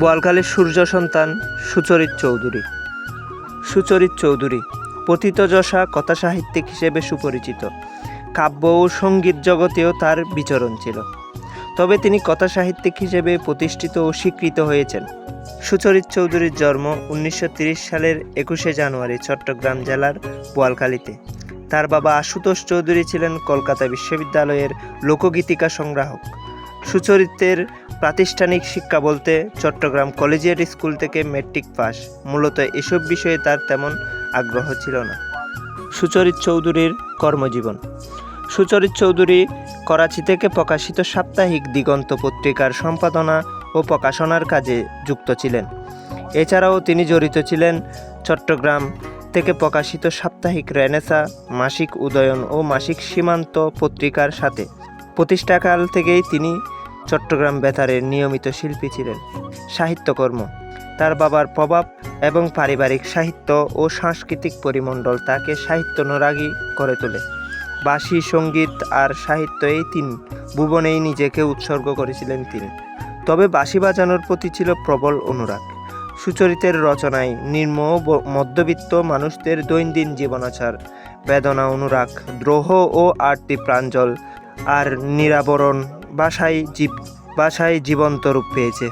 বোয়ালখালীর সূর্য সন্তান সুচরিত চৌধুরী। সুচরিত চৌধুরী পতিতযশা কথা সাহিত্যিক হিসেবে সুপরিচিত। কাব্য ও সংগীত জগতেও তার বিচরণ ছিল। তবে তিনি কথা সাহিত্যিক হিসেবে প্রতিষ্ঠিত ও স্বীকৃত হয়েছেন। সুচরিত চৌধুরীর জন্ম উনিশশো সালের একুশে জানুয়ারি চট্টগ্রাম জেলার বোয়ালখালীতে। তার বাবা আশুতোষ চৌধুরী ছিলেন কলকাতা বিশ্ববিদ্যালয়ের লোকগীতিকা সংগ্রাহক। সুচরিতের প্রাতিষ্ঠানিক শিক্ষা বলতে চট্টগ্রাম কলেজিয়েট স্কুল থেকে মেট্রিক পাস। মূলত এসব বিষয়ে তার তেমন আগ্রহ ছিল না। সুচরিত চৌধুরীর কর্মজীবন। সুচরিত চৌধুরী করাচি থেকে প্রকাশিত সাপ্তাহিক দিগন্ত পত্রিকার সম্পাদনা ও প্রকাশনার কাজে যুক্ত ছিলেন। এছাড়াও তিনি জড়িত ছিলেন চট্টগ্রাম থেকে প্রকাশিত সাপ্তাহিক রেনেসা, মাসিক উদয়ন ও মাসিক সীমান্ত পত্রিকার সাথে। প্রতিষ্ঠাকাল থেকেই তিনি চট্টগ্রাম বেতারের নিয়মিত শিল্পী ছিলেন, সাহিত্যকর্ম। তার বাবার প্রভাব এবং পারিবারিক সাহিত্য ও সাংস্কৃতিক পরিমণ্ডল তাকে সাহিত্য অনুরাগী করে তোলে। বাঁশি, সংগীত আর সাহিত্য এই তিন ভুবনেই নিজেকে উৎসর্গ করেছিলেন তিনি। তবে বাঁশি বাজানোর প্রতি ছিল প্রবল অনুরাগ। সুচরিতের রচনায় ব- মধ্যবিত্ত মানুষদের দৈনন্দিন জীবনাচার, বেদনা, অনুরাগ, দ্রোহ ও আরতি প্রাঞ্জল আর নিরাবরণ ভাষায় জীব বাসায় জীবন্ত রূপ পেয়েছে।